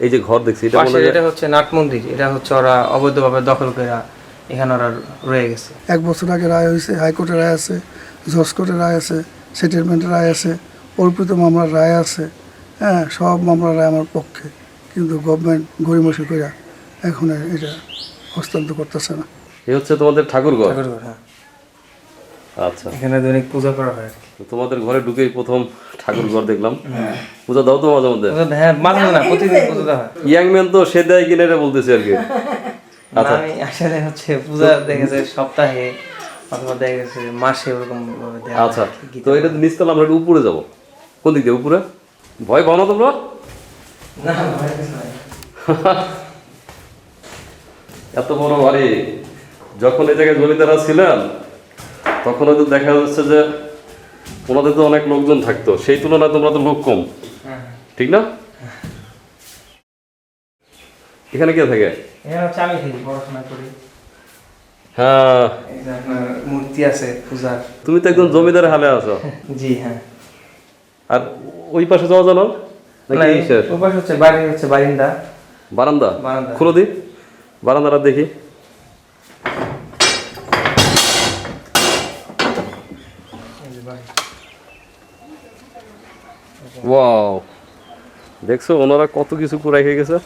এই যে ঘর দেখছি এটা মনে এটা হচ্ছে নাট মন্দির এটা হচ্ছে ওরা অবৈধভাবে দখল করে এখানে ওরা রয়ে গেছে। এক বছর আগে রায় হয়েছে হাইকোর্টের রায় আছে জজ কোর্টের রায় আছে সেটেলমেন্টের রায় আছে অর্পিত মামলার রায় আছে হ্যাঁ সব মামলার রায় আমার পক্ষে কিন্তু গভর্নমেন্ট গরিমসি করে এখন আর এটা হস্তান্তর করতেছে না। এই হচ্ছে তোমাদের ঠাকুরঘর? ঠাকুরঘর, হ্যাঁ। আচ্ছা। এখানে দৈনিক পূজা করা হয় তোমাদের ঘরে ঢুকেই প্রথম ঠাকুর ঘর দেখলাম। পূজা দাও তো মাঝে মধ্যে। হ্যাঁ মাঝে না প্রতিদিন পূজা দেওয়া হয়। ইয়াং ম্যান তো সে দেয় কিনা এটা বলতেছি আর কি। না, আমি আসলে হচ্ছে পূজা দেখেছে সপ্তাহে অথবা দেখা গেছে মাসে ওরকম হয়। আচ্ছা তো এটা তো নিচতলা আমরা উপরে যাব। কোন দিক দিয়ে উপরে? ভয় পাও না তোমরা? না ভয় কিছু নাই। এত বড় বাড়ি। যখন এই জায়গায় জমিদারা ছিলেন তখন হয়তো দেখা যাচ্ছে যে ওনাদের তো অনেক লোকজন থাকতো। সেই তুলনায় তোমরা তো লোক কম। ঠিক না? এখানে কে থাকে? এখানে হচ্ছে আমি থাকি পড়াশোনা করি। হ্যাঁ। মূর্তি আছে পূজার। তুমি তো একদম জমিদার হালে আছো। জি হ্যাঁ। আর ওই পাশে যাওয়া জানো নাকি এই- ওই পাশে হচ্ছে বাড়ি হচ্ছে বারিন্দা। বারান্দা? বারান্দা। খুলো দি। বারান্দাটা দেখি। ওয়াও দেখছ ওনারা কত কিছু করে রেখে গেছে।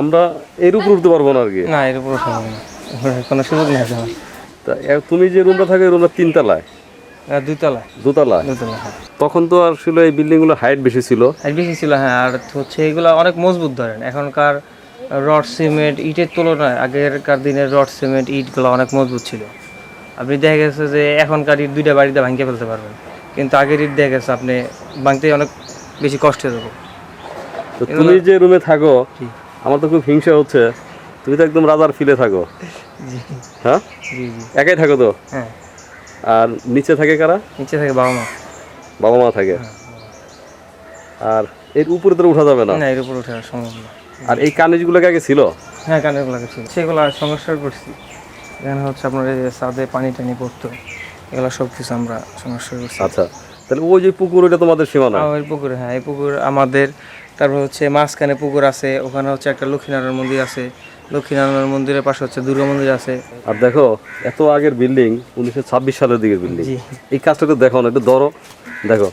আমরা এর উপর উঠতে পারব না আর কি। না এর উপরে কোনো সুযোগ নেই তা তুমি যে রুমটা থাকে রুমটা তিনতলায়? আর দুইতলা দোতলায়? দুইতলা হ্যাঁ। তখন তো আসলে এই বিল্ডিংগুলো হাইট বেশি ছিল। আর বেশি ছিল হ্যাঁ। আর হচ্ছে এগুলো অনেক মজবুত ধরেন। এখনকার রড সিমেন্ট ইটের তুলনায় আগেরকার দিনের রড সিমেন্ট ইটগুলো অনেক মজবুত ছিল। আপনি দেখা গেছে যে এখনকার ইট দুইটা বাড়িতে ভাঙিয়ে ফেলতে পারবেন। কিন্তু আগের ইট দেখা গেছে আপনি ভাঙতে অনেক বেশি কষ্ট হয়ে যাবে তো তুমি যে রুমে থাকো আমার তো খুব হিংসা হচ্ছে। তুমি তো একদম রাজার ফিলে থাকো। হ্যাঁ? একাই থাকো তো? হ্যাঁ। আর নিচে থাকে কারা? নিচে থাকে বাবা মা। বাবা মা থাকে। আর এর উপরে তো উঠা যাবে না? না এর উপরে ওঠা সম্ভব না। আর এই কানিজগুলো আগে ছিল? হ্যাঁ কানেরগুলো ছিল। সেগুলো সংস্কার করছি। এখানে হচ্ছে আপনার এই ছাদে পানি টানি পড়তো। এগুলো সব কিছু আমরা সমস্যা করছি। আচ্ছা তাহলে ওই যে পুকুর ওইটা তোমাদের সীমানা? আর ওই পুকুর হ্যাঁ এই পুকুর আমাদের। তারপর হচ্ছে মাঝখানে পুকুর আছে ওখানে হচ্ছে একটা লক্ষ্মীনারায়ণ মন্দির আছে। লক্ষ্মীনারায়ণ মন্দিরের পাশে হচ্ছে দুর্গা মন্দির আছে। আর দেখো এত আগের বিল্ডিং উনিশশো ছাব্বিশ সালের দিকের বিল্ডিং। এই কাজটা একটু দেখো না একটু ধরো। দেখো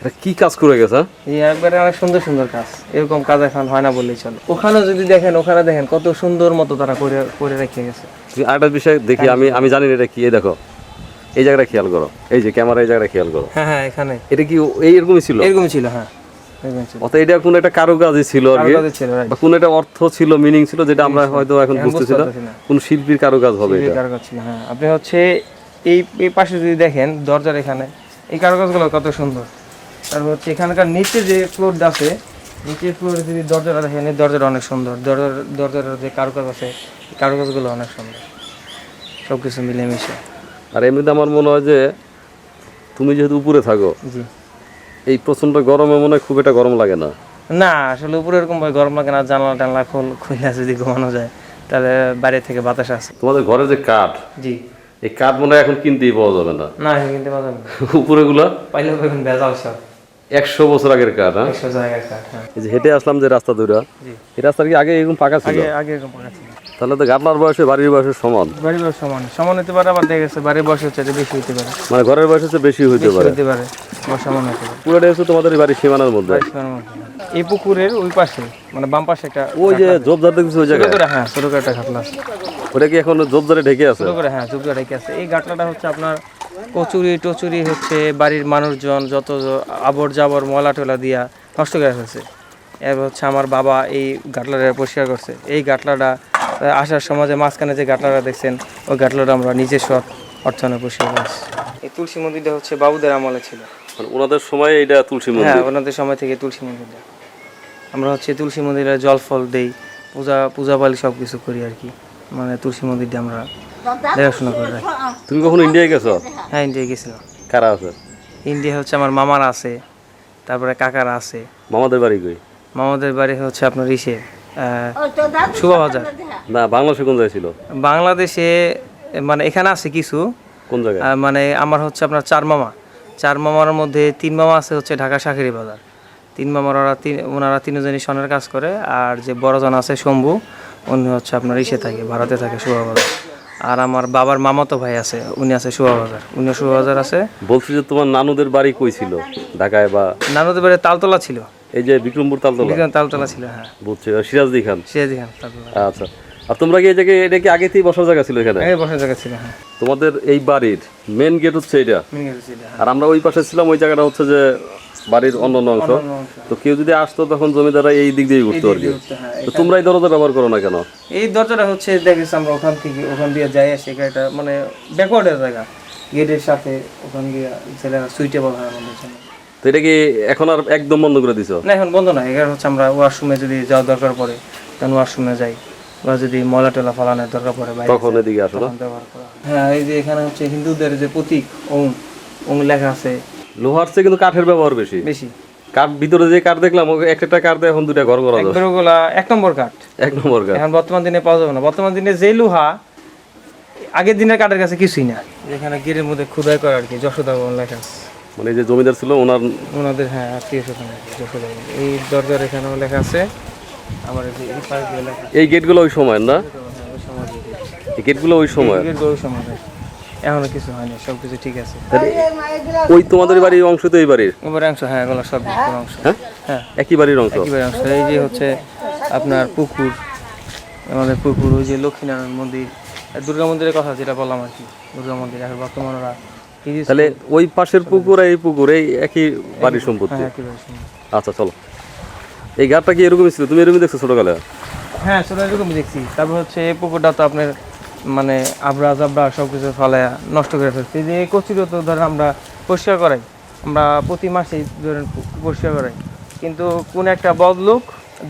এটা কি কাজ করে গেছে হ্যাঁ? একবারে অনেক সুন্দর সুন্দর কাজ। এরকম কাজ এখন হয় না বললেই চলে। ওখানে যদি দেখেন ওখানে দেখেন কত সুন্দর মতো তারা করে করে রেখে গেছে। আরেকটা বিষয় দেখি আমি আমি জানি এটা কি। দেখো এই জায়গাটা খেয়াল করো। এই যে ক্যামেরা এই জায়গাটা খেয়াল করো। হ্যাঁ হ্যাঁ এখানে। এটা কি এইরকমই ছিল? এরকমই ছিল হ্যাঁ। এটা কোন একটা কারুকাজই ছিল আর কি। কারও ছিল বা কোন একটা অর্থ ছিল মিনিং ছিল যেটা আমরা হয়তো এখন এখন বুঝতেছি বুঝতে না। কোন শিল্পীর কারুকাজ হবে এই এটা। কারুকাজ ছিল হ্যাঁ। আপনি হচ্ছে এই এই পাশে যদি দেখেন দরজার এখানে এই কারুকাজগুলো কত সুন্দর। তারপর হচ্ছে এখানকার নিচে যে ফ্লোরটা আছে নিচের ফ্লোরে যদি দরজাটা দেখেন এই দরজাটা অনেক সুন্দর। দরজার দরজার যে কারুকাজ আছে কারুকাজগুলো অনেক সুন্দর। সব কিছু মিলেমিশে। আর এমনিতে আমার মনে হয় যে তুমি যেহেতু উপরে থাকো জি। এই প্রচণ্ড গরমে মনে হয় খুব একটা গরম লাগে না। না আসলে উপরে এরকম ভাবে গরম লাগে না জানলা টানলা খোল খুলে যদি ঘুমানো যায় তাহলে বাইরে থেকে বাতাস আসে। তোমাদের ঘরে যে কাঠ জি। এই কাঠ মনে হয় এখন কিনতেই পাওয়া যাবে না। না এখন কিনতে পারবেন না। উপরে গুলা পাইলেও পাবেন ভেজাল সব। একশো বছর আগের কাঠ হ্যাঁ? হ্যাঁ। এই যে হেঁটে আসলাম যে রাস্তা জি। এই রাস্তা কি আগে এরকম পাকা ছিল? আগে আগে এরকম পাকা ছিল। তাহলে তো গাটলার বয়সে বাড়ির বয়সের সমান। বাড়ির বয়স সমান। সমান হতে পারে আবার দেখা গেছে বাড়ির বয়স হচ্ছে বেশি হতে পারে। মানে ঘরের বয়স হচ্ছে বেশি হইতে পারে। হতে পারে সমান হতে পারে। পুরোটা হচ্ছে তোমাদের এই বাড়ির সীমানার মধ্যে মধ্যে। এই পুকুরের ওই পাশে মানে বাম পাশে একটা ওই যে জোবজার দেখছি ওই জায়গায়? হ্যাঁ ছোট একটা ঘাটলা আছে। ওটা কি এখন জোবজারে ঢেকে আছে? ছোট করে হ্যাঁ চুপটা রেখে আছে। এই ঘাটলাটা হচ্ছে আপনার কচুরি টচুরি হচ্ছে বাড়ির মানুষজন যত আবর জাবর ময়লা টলা দিয়া নষ্ট করে ফেলছে। এবার হচ্ছে আমার বাবা এই গাটলাটা পরিষ্কার করছে। এই গাটলাটা আসার সমাজে মাঝখানে যে গাটলাটা দেখছেন ওই গাটলাটা আমরা নিজস্ব অর্থনে পরিষ্কার করছি এই তুলসী মন্দিরটা হচ্ছে বাবুদের আমলে ছিল। ওনাদের সময় এটা তুলসী মন্দির। হ্যাঁ ওনাদের সময় থেকে তুলসী মন্দিরটা। আমরা হচ্ছে তুলসী মন্দিরে জল ফল দেই পূজা পূজা পালি সব কিছু করি আর কি। মানে তুলসী মন্দিরটা আমরা দেখাশোনা করে তুমি কখনো ইন্ডিয়ায় গেছো? হ্যাঁ ইন্ডিয়া গেছিলাম। কারা আছে? ইন্ডিয়া হচ্ছে আমার মামার আছে তারপরে কাকার আছে। মামাদের বাড়ি কই? মামাদের বাড়ি হচ্ছে আপনার ইসে শোভাবাজার না বাংলাদেশে কোন জায়গায় ছিল? বাংলাদেশে মানে এখানে আছে কিছু। কোন জায়গায়? মানে আমার হচ্ছে আপনার চার মামা। চার মামার মধ্যে তিন মামা আছে হচ্ছে ঢাকা শাকেরি বাজার। তিন মামার ওরা তিন ওনারা তিনজনই সনের কাজ করে আর যে বড়জন আছে শম্ভু উনি হচ্ছে আপনার ইসে থাকে ভারতে থাকে শোভাবাজার আর আমার বাবার মামাতো ভাই আছে উনি আছে শোভাবাজার উনিও শোভাবাজার আছে। বলছি যে তোমার নানুদের বাড়ি কই ছিল? ঢাকায় বা নানুদের বাড়ি তালতলা ছিল। এই যে বিক্রমপুর তালতলা? তালতলা ছিল হ্যাঁ। বুঝছি সিরাজদি খান? সিরাজদি খান তালতলা। আচ্ছা। আর তোমরা কি এই জায়গায় এটা কি আগেতেই বসার জায়গা ছিল এখানে? এই বসার জায়গা ছিল হ্যাঁ। তোমাদের এই বাড়ির মেন গেট হচ্ছে এটা হ্যাঁ। আর আমরা ওই পাশে ছিলাম ওই জায়গাটা হচ্ছে যে বাড়ির অন্য অংশ। তো কেউ যদি আসতো তখন জমিদাররা এই দিক দিয়ে ঘুরতো আর কি তো তোমরা এই দরজা ব্যবহার করো না কেন? এই দরজাটা হচ্ছে দেখেছি আমরা ওখান থেকে ওখান দিয়ে যাই আসি এটা মানে ব্যাকওয়ার্ডের জায়গা। গেটের সাথে ওখান দিয়ে ছেলেরা সুইটেবল হয় আমাদের জন্য। তো এটা কি এখন আর একদম বন্ধ করে দিছো? না এখন বন্ধ না এখানে হচ্ছে আমরা ওয়াশরুমে যদি যাওয়ার দরকার পড়ে তখন ওয়াশরুমে যাই। বা যদি ময়লা টলা ফালানোর দরকার পড়ে তখন এদিকে আসো না? ব্যবহার করা হ্যাঁ। এই যে এখানে হচ্ছে হিন্দুদের যে প্রতীক ওং ওং লেখা আছে লোহার চেয়ে কিন্তু কাঠের ব্যবহার বেশি। বেশি। কাঠ ভিতরে যে কাঠ দেখলাম ওই একটা কাঠ দিয়ে এখন দুটা ঘর করা যাবে ওগুলা এক নম্বর কাঠ। এক নম্বর কাঠ। এখন বর্তমান দিনে পাওয়া যাবে না। বর্তমান দিনে যে লোহা আগের দিনের কাঠের কাছে কিছুই না। এখানে গেটের মধ্যে খুদাই করা আর কি যশোদা ভবন লেখা আছে। মানে এই যে জমিদার ছিল ওনার ওনাদের হ্যাঁ আত্মীয় স্বজন যশোদা এই দরজার এখানেও লেখা আছে। আমার এই যে এই পাশ দিয়ে লেখা এই গেটগুলো ওই সময় না। এই গেটগুলো ওই সময় এই গেট ওই সমাজে এখনও কিছু হয়নি সব কিছু ঠিক আছে। ওই তোমাদের বাড়ির অংশ তো এই বাড়ির? এবার অংশ হ্যাঁ এগুলো সব অংশ। হ্যাঁ? হ্যাঁ। একই বাড়ির অংশ? একেবারে অংশ। এই যে হচ্ছে আপনার পুকুর আমাদের পুকুর ওই যে লক্ষ্মীনারায়ণ মন্দির দুর্গা মন্দিরের কথা যেটা বললাম আর কি দুর্গা মন্দির। এখন বর্তমান ওরা তাহলে ওই পাশের পুকুর এই পুকুর এই একই বাড়ির সম্পত্তি? হ্যাঁ আচ্ছা চলো। এই ঘাটটা কি এরকমই ছিল? তুমি এরকমই দেখছ ছোটকালে? হ্যাঁ সেটা এরকমই দেখছি। তারপর হচ্ছে এই পুকুরটা তো আপনার মানে আবরা জাবরা সব কিছু নষ্ট করে ফেলছে। যে কচুরিও তো ধরেন আমরা পরিষ্কার করাই। আমরা প্রতি মাসেই ধরেন পরিষ্কার করাই। কিন্তু কোন একটা বদলুক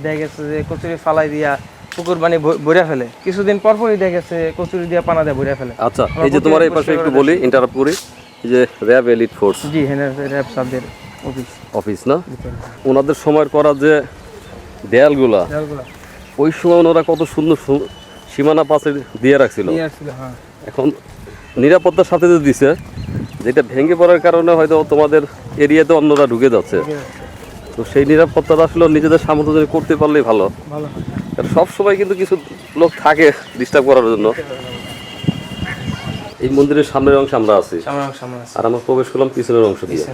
দেখা গেছে যে কচুরি ফালাই দিয়া পুকুর মানে ভরে ফেলে। কিছুদিন পর পরই দেখা গেছে কচুরি দিয়া পানা দিয়ে ভরে ফেলে। আচ্ছা এই যে তোমার এই পাশে একটু বলি ইন্টারাপ্ট করি যে র্যাব এলিট ফোর্স। জি হ্যাঁ র্যাব সাবদের অফিস। অফিস না? ওনাদের সময়ের করা যে দেয়ালগুলা ওই সময় ওনারা কত সুন্দর সীমানা পাশে দিয়ে রাখছিল। হ্যাঁ। এখন নিরাপত্তার সাথে যে দিছে যেটা ভেঙে পড়ার কারণে হয়তো তোমাদের এরিয়াতে অন্যরা ঢুকে যাচ্ছে। তো সেই নিরাপত্তাটা আসলে নিজেদের সামর্থ্য যদি করতে পারলেই ভালো। কারণ সব সময় কিন্তু কিছু লোক থাকে ডিস্টার্ব করার জন্য। এই মন্দিরের সামনের অংশে আমরা আছে। আর আমরা প্রবেশ করলাম পিছনের অংশ দিয়ে।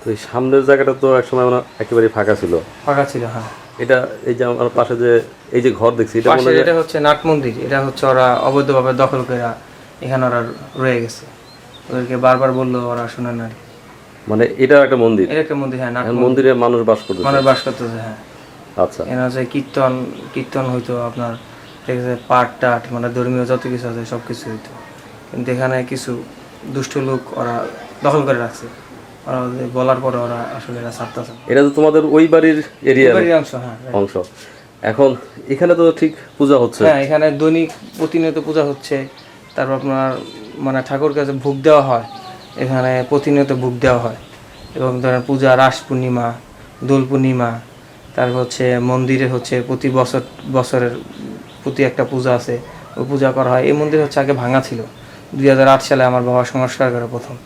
তো এই সামনের জায়গাটা তো একসময় আমরা একেবারে ফাঁকা ছিল। ফাঁকা ছিল হ্যাঁ। এটা এই যে আমার পাশে যে এই যে ঘর দেখছি এটা মনে পাশে এটা হচ্ছে নাট মন্দির এটা হচ্ছে ওরা অবৈধভাবে দখল করে এখানে ওরা রয়ে গেছে। ওদেরকে বারবার বলল ওরা শুনে না মানে এটা একটা মন্দির? এটা একটা মন্দির হ্যাঁ নাট মন্দিরে। মানুষ বাস করতেছে। মানুষ বাস করতেছে হ্যাঁ। আচ্ছা। এখানে হচ্ছে কীর্তন কীর্তন হইতো আপনার ঠিক আছে পাট টাট মানে ধর্মীয় যত কিছু আছে সব কিছু হইতো। কিন্তু এখানে কিছু দুষ্ট লোক ওরা দখল করে রাখছে। ওরা ওদের বলার পরে ওরা আসলে এরা ছাড়তেছে। না। এটা তো তোমাদের ওই বাড়ির এরিয়ার এবারই অংশ হ্যাঁ অংশ। এখন এখানে তো ঠিক পূজা হচ্ছে। হ্যাঁ এখানে দৈনিক প্রতিনিয়ত পূজা হচ্ছে। তারপর আপনার মানে ঠাকুর কাছে ভোগ দেওয়া হয় এখানে প্রতিনিয়ত ভোগ দেওয়া হয়। এবং ধরেন পূজা রাস পূর্ণিমা দোল পূর্ণিমা তারপর হচ্ছে মন্দিরে হচ্ছে প্রতি বছর বছরের প্রতি একটা পূজা আছে। ওই পূজা করা হয়। এই মন্দির হচ্ছে আগে ভাঙা ছিল। দুই হাজার আট সালে আমার বাবা সংস্কার করে প্রথম।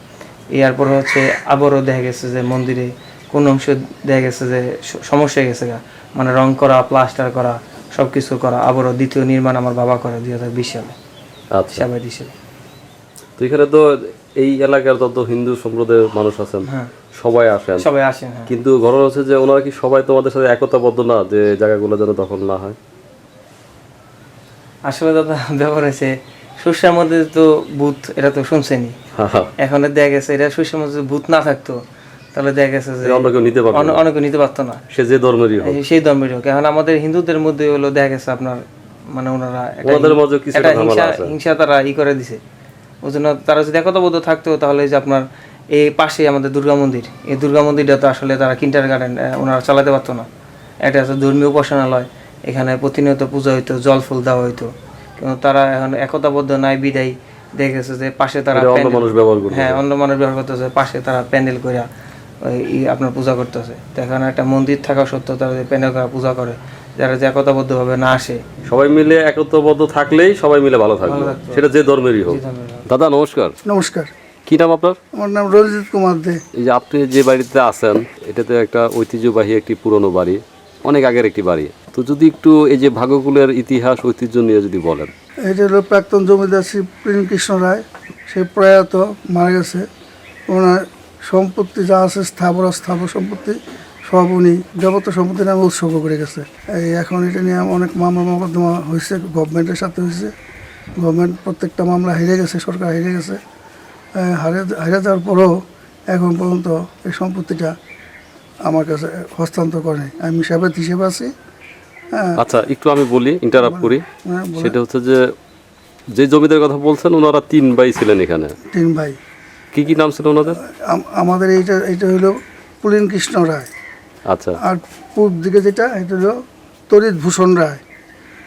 এরপর হচ্ছে আবারও দেখা গেছে যে মন্দিরে কোন অংশ দেখা গেছে যে সমস্যা হয়ে গেছে গা। মানে রং করা প্লাস্টার করা সব কিছু করা আবারও দ্বিতীয় নির্মাণ আমার বাবা করে দুই হাজার বিশ সালে আচ্ছা। সাবাই সালে তো এখানে তো এই এলাকার যত হিন্দু সম্প্রদায়ের মানুষ আছেন হ্যাঁ। সবাই আসেন। সবাই আসেন হ্যাঁ। কিন্তু ঘটনা হচ্ছে যে ওনারা কি সবাই তোমাদের সাথে একতাবদ্ধ না যে জায়গাগুলো যেন দখল না হয়? আসলে দাদা ব্যাপার হয়েছে শস্যের মধ্যে তো ভূত এটা তো শুনছেনি এখন দেখা গেছে এটা মধ্যে যদি ভূত না থাকতো তাহলে দেখা গেছে যে অন্য কেউ নিতে পারবে না। অনে- অনেকে নিতে পারতো না। সে যে ধর্মেরই হোক। সেই ধর্মের হোক। এখন আমাদের হিন্দুদের মধ্যে হলো দেখা গেছে আপনার মানে ওনারা ওনাদের মাঝে কিছু একটা হিংসা হিংসা তারা ই করে দিছে। ওই জন্য তারা যদি একতাবদ্ধ থাকতো তাহলে যে আপনার এই পাশে আমাদের দুর্গা মন্দির এই দুর্গা মন্দিরটা তো আসলে তারা কিন্টার গার্ডেন ওনারা চালাতে পারতো না। এটা আছে ধর্মীয় উপাসনালয়। এখানে প্রতিনিয়ত পূজা হইতো জল ফুল দেওয়া হইতো। কিন্তু তারা এখন একতাবদ্ধ নাই বিদায়। দেখেছে যে পাশে তারা অন্য মানুষ ব্যবহার করবে হ্যাঁ অন্য মানুষ ব্যবহার করতেছে পাশে তারা প্যান্ডেল করে ওই আপনার পূজা করতেছে। তো এখানে একটা মন্দির থাকা সত্ত্বেও তারা যে প্যান্ডেল করে পূজা করে যারা যে একতাবদ্ধভাবে না আসে। সবাই মিলে একত্রবদ্ধ থাকলেই সবাই মিলে ভালো থাকবে। সেটা যে ধর্মেরই হোক। দাদা নমস্কার। নমস্কার। কি নাম আপনার? আমার নাম রঞ্জিত কুমার দে। এই যে আপনি যে বাড়িতে আছেন এটা তো একটা ঐতিহ্যবাহী একটি পুরনো বাড়ি অনেক আগের একটি বাড়ি। তো যদি একটু এই যে ভাগ্যকুলের ইতিহাস, ঐতিহ্য নিয়ে যদি বলেন। এটা হলো প্রাক্তন জমিদার শ্রী প্রেম কৃষ্ণ রায়, সে প্রয়াত মারা গেছে। ওনার সম্পত্তি যা আছে, স্থাবর স্থাবর সম্পত্তি, সব উনি যাবতীয় সম্পত্তি নামে উৎসর্গ করে গেছে। এখন এটা নিয়ে অনেক মামলা মোকদ্দমা হয়েছে, গভর্নমেন্টের সাথে হয়েছে। গভর্নমেন্ট প্রত্যেকটা মামলা হেরে গেছে, সরকার হেরে গেছে। হারে, হেরে যাওয়ার পরেও এখন পর্যন্ত এই সম্পত্তিটা আমার কাছে হস্তান্তর করে আমি সাবেত হিসেবে আছি। আচ্ছা একটু আমি বলি ইন্টারাপ্ট করি। হ্যাঁ, সেটা হচ্ছে যে যে জমিদার কথা বলছেন ওনারা তিন ভাই ছিলেন এখানে। তিন ভাই। কি কি নাম ছিল ওনাদের? আমাদের এইটা এটা হলো পুলিন কৃষ্ণ রায়। আচ্ছা। আর পূর্ব দিকে যেটা এটা হলো তরিত ভূষণ রায়।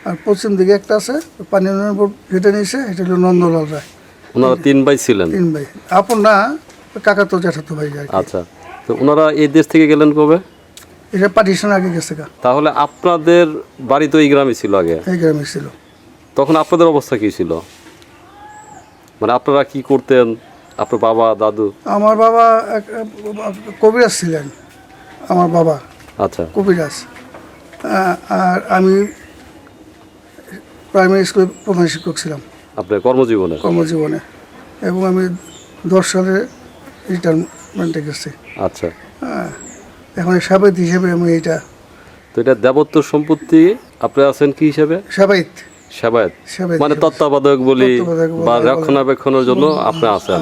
আর পশ্চিম দিকে একটা আছে পানি যেটা নিয়েছে এটা হলো নন্দলাল রায়। ওনারা তিন ভাই ছিলেন? তিন ভাই। আপন না কাকা তো জ্যাঠাতো ভাই আচ্ছা। তো ওনারা এই দেশ থেকে গেলেন কবে? এটা পার্টিশন আগে গেছে গা। তাহলে আপনাদের বাড়ি তো এই গ্রামে ছিল আগে। এই গ্রামে ছিল। তখন আপনাদের অবস্থা কি ছিল? মানে আপনারা কি করতেন? আপনার বাবা দাদু? আমার বাবা এক কবিরাজ ছিলেন আমার বাবা। আচ্ছা। কবিরাজ। আর আমি প্রাইমারি স্কুলে প্রধান শিক্ষক ছিলাম। আপনার কর্মজীবনে? কর্মজীবনে। এবং আমি দশ সালে রিটায়ারমেন্টে গেছি। আচ্ছা। হ্যাঁ। এখন সাবেত হিসেবে আমি এটা তো এটা দেবত্ব সম্পত্তি আপনি আছেন কি হিসেবে? সাবাইত সেবায়ত সেবায়ত মানে তত্ত্বাবধায়ক বলি বা রক্ষণাবেক্ষণের জন্য আপনি আছেন।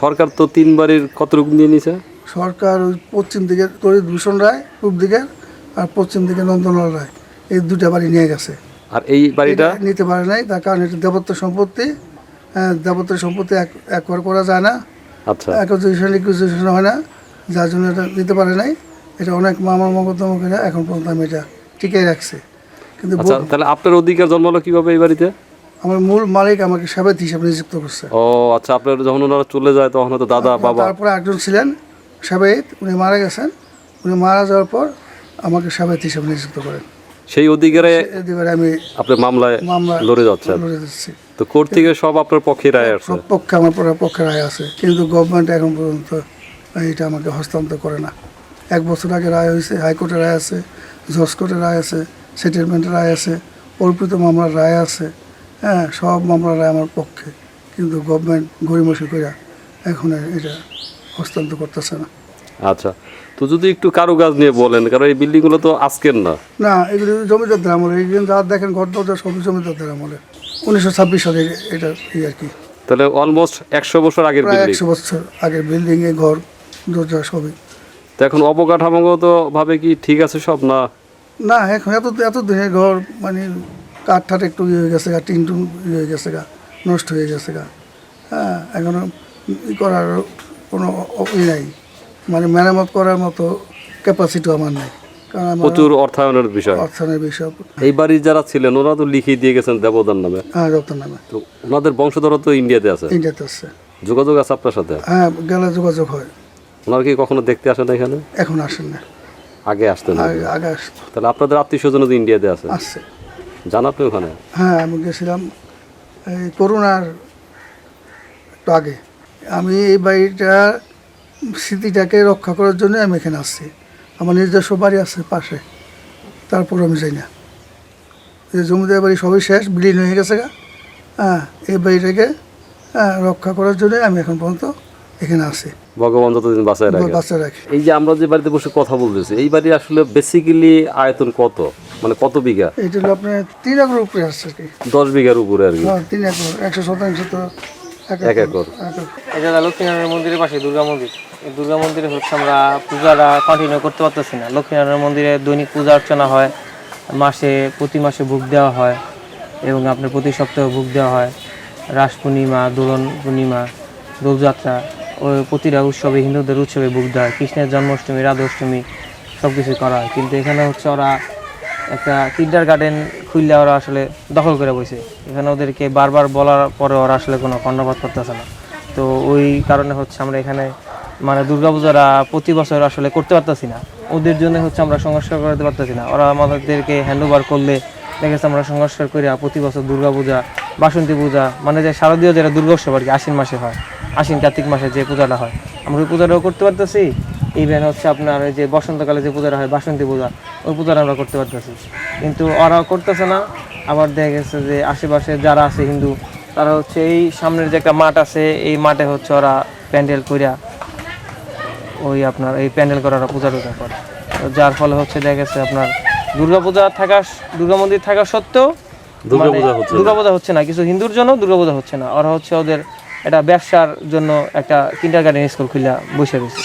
সরকার তো তিন বাড়ির কত রূপ নিয়ে নিছে? সরকার ওই পশ্চিম দিকে তরিত ভূষণ রায় পূর্ব দিকে আর পশ্চিম দিকে নন্দলাল রায়। এই দুটা বাড়ি নিয়ে গেছে। আর এই বাড়িটা? নিতে পারে নাই তার কারণ এটা দেবত্ব সম্পত্তি। হ্যাঁ, দেবত্ব সম্পত্তি এক একবার করা যায় না। আচ্ছা। ইকুজিশন হয় না যার জন্য এটা নিতে পারে নাই। এটা অনেক মামা মকদ্দমা এখন পর্যন্ত আমি এটা টিকে রাখছি। কিন্তু আচ্ছা তাহলে আপনার অধিকার জন্মালো কীভাবে এই বাড়িতে? আমার মূল মালিক আমাকে সাবেত হিসাবে নিযুক্ত করছে। ও আচ্ছা আপনার যখন ওনারা চলে যায় তখন হয়তো দাদা বাবা তারপরে একজন ছিলেন সাবেত উনি মারা গেছেন। উনি মারা যাওয়ার পর আমাকে সাবেত হিসাবে নিযুক্ত করেন। সেই অধিকারে আমি আপনি মামলায় মামলা লড়ে যাচ্ছেন। লড়ে যাচ্ছি। তো কোর্ট থেকে সব আপনার পক্ষে রায় আসছে? সব পক্ষে আমার পক্ষে রায় আছে। কিন্তু গভর্নমেন্ট এখন পর্যন্ত এইটা আমাকে হস্তান্তর করে না। এক বছর আগে রায় হয়েছে হাইকোর্টের রায় আছে জজ কোর্টের রায় আছে সেটেলমেন্টের রায় আছে অর্পিত মামলার রায় আছে হ্যাঁ সব মামলার রায় আমার পক্ষে। কিন্তু গভর্নমেন্ট গরিমসি করে এখন এটা হস্তান্তর করতেছে না। আচ্ছা তো যদি একটু কারুকাজ নিয়ে বলেন কারণ এই বিল্ডিংগুলো তো আজকের না। না এগুলি জমিদারদের আমলে এইগুলো যা দেখেন ঘর দরজা সবই জমিদারদের আমলে। উনিশশো ছাব্বিশ সালে এটা এই আর কি। তাহলে অলমোস্ট একশো বছর আগের একশো বছর আগের বিল্ডিংয়ে ঘর দরজা সবই। তো এখন অবকাঠামোগত ভাবে কি ঠিক আছে সব না? না এখন এত এত দিনের ঘর মানে কাঠ ঠাট একটু ইয়ে হয়ে গেছে গা টিন টুন ইয়ে হয়ে গেছে গা নষ্ট হয়ে গেছে গা। হ্যাঁ এখন ই করার কোনো ই নাই। মানে মেরামত করার মতো ক্যাপাসিটি আমার নাই। প্রচুর অর্থায়নের বিষয়। অর্থনের বিষয়। এই বাড়ির যারা ছিলেন ওরা তো লিখিয়ে দিয়ে গেছেন দেবদার নামে। হ্যাঁ রক্ত নামে। তো ওনাদের বংশধর তো ইন্ডিয়াতে আছে। ইন্ডিয়াতে আসছে যোগাযোগ আছে আপনার সাথে? হ্যাঁ গেলে যোগাযোগ হয়। ওনারা কি কখনো দেখতে আসেন এখানে? এখন আসেন না। আগে আসতেন আগে আগে আসতো তাহলে আপনাদের আত্মীয় স্বজন ইন্ডিয়াতে আছে। আসছে জান আপনি ওখানে? হ্যাঁ আমি গেছিলাম এই করোনার একটু আগে। আমি এই বাড়িটা স্মৃতিটাকে রক্ষা করার জন্য আমি এখানে আসছি। আমার নিজস্ব বাড়ি আছে পাশে। তারপর আমি যাই না। এই জমিদার বাড়ি সবই শেষ বিলীন হয়ে গেছে গা। হ্যাঁ এই বাড়িটাকে হ্যাঁ, রক্ষা করার জন্য আমি এখন পর্যন্ত এখানে আসি। ভগবান যতদিন বাঁচায় রাখে। এই যে আমরা যে বাড়িতে বসে কথা বলতেছি এই বাড়ি আসলে বেসিক্যালি আয়তন কত? মানে কত বিঘা? হলো আপনার তিন একর উপরে আসছে আর কি। দশ বিঘার উপরে আর কি। হ্যাঁ তিন একর একশো শতাংশ তো এক একর। একর। এটা লক্ষ্মীনারায়ণ মন্দিরের পাশে দুর্গা মন্দির। এই দুর্গা মন্দিরে হচ্ছে আমরা পূজাটা কন্টিনিউ করতে পারতেছি না। লক্ষ্মীনারায়ণ মন্দিরে দৈনিক পূজা অর্চনা হয় মাসে প্রতি মাসে ভোগ দেওয়া হয় এবং আপনার প্রতি সপ্তাহে ভোগ দেওয়া হয়। রাস পূর্ণিমা দোলন পূর্ণিমা দোলযাত্রা প্রতিটা উৎসবে, হিন্দুদের উৎসবে দেওয়া হয় কৃষ্ণের জন্মাষ্টমী, রাধাষ্টমী সব কিছু করা হয়। কিন্তু এখানে হচ্ছে ওরা একটা কিন্ডার গার্ডেন খুললে ওরা আসলে দখল করে বসে। এখানে ওদেরকে বারবার বলার পরে ওরা আসলে কোনো কর্ণপাত করতেছে না। তো ওই কারণে হচ্ছে আমরা এখানে মানে দুর্গাপূজারা প্রতি বছর আসলে করতে পারতেছি না। ওদের জন্য হচ্ছে আমরা সংস্কার করতে পারতেছি না। ওরা আমাদেরকে হ্যান্ড ওভার করলে দেখেছে আমরা সংস্কার করে প্রতি বছর দুর্গাপূজা বাসন্তী পূজা মানে যে শারদীয় যেটা দুর্গোৎসব আর কি, আশ্বিন মাসে হয়, আশ্বিন কার্তিক মাসে যে পূজাটা হয় আমরা ওই পূজাটাও করতে পারতেছি ইভেন হচ্ছে আপনার ওই যে বসন্তকালে যে পূজাটা হয়, বাসন্তী পূজা, ওই পূজাটা আমরা করতে পারতেছি কিন্তু ওরা করতেছে না, আবার দেখা গেছে যে আশেপাশে যারা আছে হিন্দু, তারা হচ্ছে এই সামনের যে একটা মাঠ আছে, এই মাঠে হচ্ছে ওরা প্যান্ডেল কইরা ওই আপনার এই প্যান্ডেল করা ওরা পূজা টুজা করে যার ফলে হচ্ছে দেখা গেছে আপনার দুর্গাপূজা থাকা, দুর্গা মন্দির থাকা সত্ত্বেও। দুর্গাপূজা হচ্ছে না। কিছু হিন্দুর জন্য দুর্গাপূজা হচ্ছে না। ওরা হচ্ছে ওদের এটা ব্যবসার জন্য একটা কিন্ডার গার্ডেন স্কুল খুলে বসে রয়েছে।